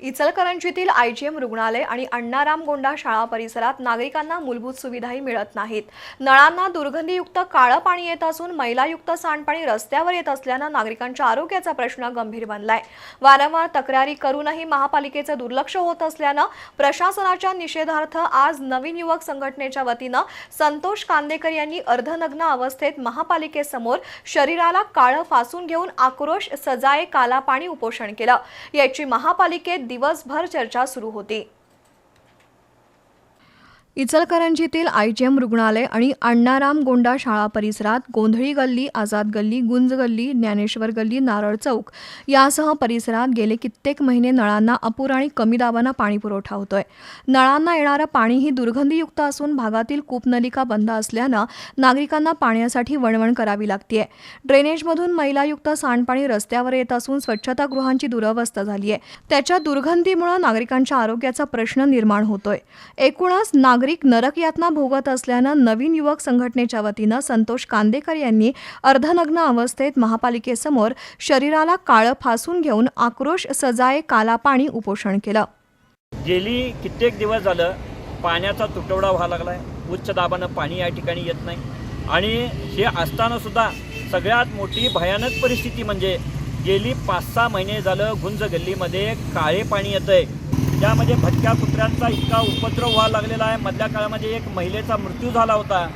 इचलकरंजीतील IgM रुग्णालय आणि अण्णाराम गोंडा शाळा परिसरात नागरिकांना मूलभूत सुविधाही मिळत नाहीत. नळांना दुर्गंधीयुक्त काळं पाणी येत असून मैलायुक्त सांडपाणी रस्त्यावर येत असल्यानं नागरिकांच्या आरोग्याचा प्रश्न गंभीर बनलाय. वारंवार तक्रारी करूनही महापालिकेचं दुर्लक्ष होत असल्यानं प्रशासनाच्या निषेधार्थ आज नवीन युवक संघटनेच्या वतीनं संतोष कांदेकर यांनी अर्धनग्न अवस्थेत महापालिकेसमोर शरीराला काळं फासून घेऊन आक्रोश सजाए काला पाणी उपोषण केलं. याची महापालिकेत दिवसभर चर्चा सुरू होती. इचलकरंजीतील आयजीएम रुग्णालय आणि अण्णाराम गोंडा शाळा परिसरात गोंधळी गल्ली आझाद गल्ली गुंज गल्ली ज्ञानेश्वर गल्ली नारळ चौक यासह परिसरात गेले कित्येक महिने नळांना अपुरा आणि कमी दाबानं पाणीपुरवठा होतोय. नळांना येणारं पाणीही दुर्गंधीयुक्त असून भागातील कूपनलिका बंद असल्यानं नागरिकांना पाण्यासाठी वणवण करावी लागतीय. ड्रेनेजमधून मैलायुक्त सांडपाणी रस्त्यावर येत असून स्वच्छतागृहांची दुरवस्था झाली आहे त्याच्या दुर्गंधीमुळे नागरिकांच्या आरोग्याचा प्रश्न निर्माण होतोय. एकूणच नागरिक नरक यातना भोगत असल्यानं नवीन युवक संघटनेच्या वतीनं संतोष कांदेकर यांनी अर्धनग्न अवस्थेत महापालिकेसमोर शरीराला काळं फासून घेऊन आक्रोश सजाए काला पाणी उपोषण केलं. गेली कित्येक दिवस झालं पाण्याचा तुटवडा व्हायला लागला आहे उच्च दाबानं पाणी या ठिकाणी येत नाही. आणि हे असताना सुद्धा सगळ्यात मोठी भयानक परिस्थिती म्हणजे गेली पाच सहा महिने झालं गुंज गल्लीमध्ये काळे पाणी येतं आहे त्यामध्ये भटक्या कुत्र्यांचा इतका उपद्रव व्हायला लागलेला आहे. मधल्या काळामध्ये एक महिलेचा मृत्यू झाला होता.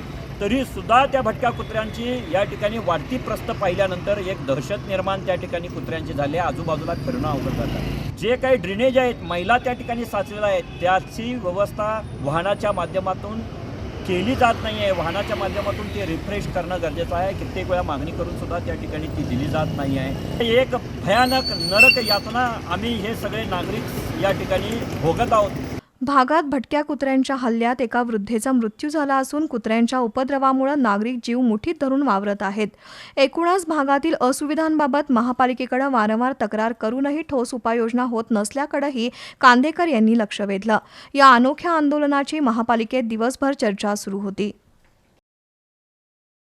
तरी सुद्धा त्या भटक्या कुत्र्यांची या ठिकाणी वाढती प्रस्त पाहिल्यानंतर एक दहशत निर्माण त्या ठिकाणी कुत्र्यांची झाली आहे. आजूबाजूला फिरणं अवघड जातं जे काही ड्रेनेज आहेत महिला त्या ठिकाणी साचलेल्या आहेत त्याची व्यवस्था वाहनाच्या माध्यमातून केली जात नाही आहे वाहनाच्या माध्यमातून ते रिफ्रेश करणं गरजेचं आहे. कित्येक वेळा मागणी करून सुद्धा त्या ठिकाणी ती दिली जात नाही आहे एक भयानक नरक यातना आम्ही हे सगळे नागरिक या ठिकाणी भोगत आहोत. भागात भटक्या कुत्र्यांच्या हल्ल्यात एका वृद्धेचा मृत्यू झाला असून कुत्र्यांच्या उपद्रवामुळे नागरिक जीव मुठीत धरून वावरत आहेत. एकूणच भागातील असुविधांबाबत महापालिकेकडे वारंवार तक्रार करूनही ठोस उपाययोजना होत नसल्याकडेही कांदेकर यांनी लक्ष वेधलं. या अनोख्या आंदोलनाची महापालिकेत दिवसभर चर्चा सुरू होती.